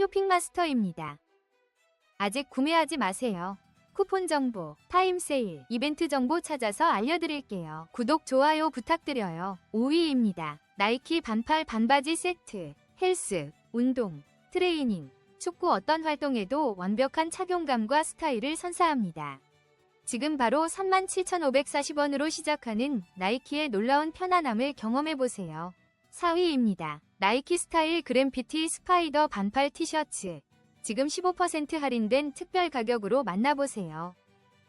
쇼핑마스터입니다. 아직 구매하지 마세요. 쿠폰 정보, 타임 세일, 이벤트 정보 찾아서 알려드릴게요. 구독, 좋아요 부탁드려요. 5위입니다. 나이키 반팔 반바지 세트, 헬스, 운동, 트레이닝, 축구 어떤 활동에도 완벽한 착용감과 스타일을 선사합니다. 지금 바로 37,540원으로 시작하는 나이키의 놀라운 편안함을 경험해보세요. 4위입니다. 나이키 스타일 그램피티 스파이더 반팔 티셔츠. 지금 15% 할인된 특별 가격으로 만나보세요.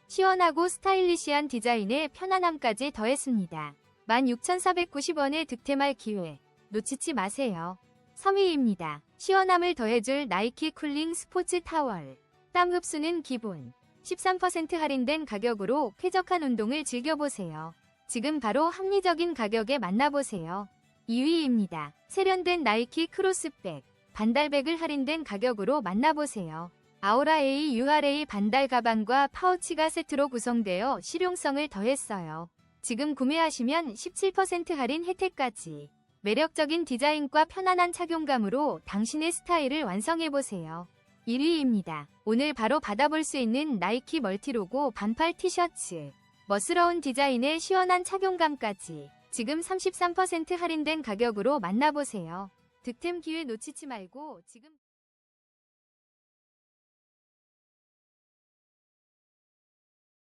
시원하고 스타일리시한 디자인에 편안함까지 더했습니다. 16,490원의 득템할 기회. 놓치지 마세요. 3위입니다. 시원함을 더해줄 나이키 쿨링 스포츠 타월. 땀 흡수는 기본. 13% 할인된 가격으로 쾌적한 운동을 즐겨보세요. 지금 바로 합리적인 가격에 만나보세요. 2위입니다. 세련된 나이키 크로스백. 반달백을 할인된 가격으로 만나보세요. 아우라 A URA 반달 가방과 파우치가 세트로 구성되어 실용성을 더했어요. 지금 구매하시면 17% 할인 혜택까지. 매력적인 디자인과 편안한 착용감으로 당신의 스타일을 완성해보세요. 1위입니다. 오늘 바로 받아볼 수 있는 나이키 멀티로고 반팔 티셔츠. 멋스러운 디자인에 시원한 착용감까지. 지금 33% 할인된 가격으로 만나보세요. 득템 기회 놓치지 말고 지금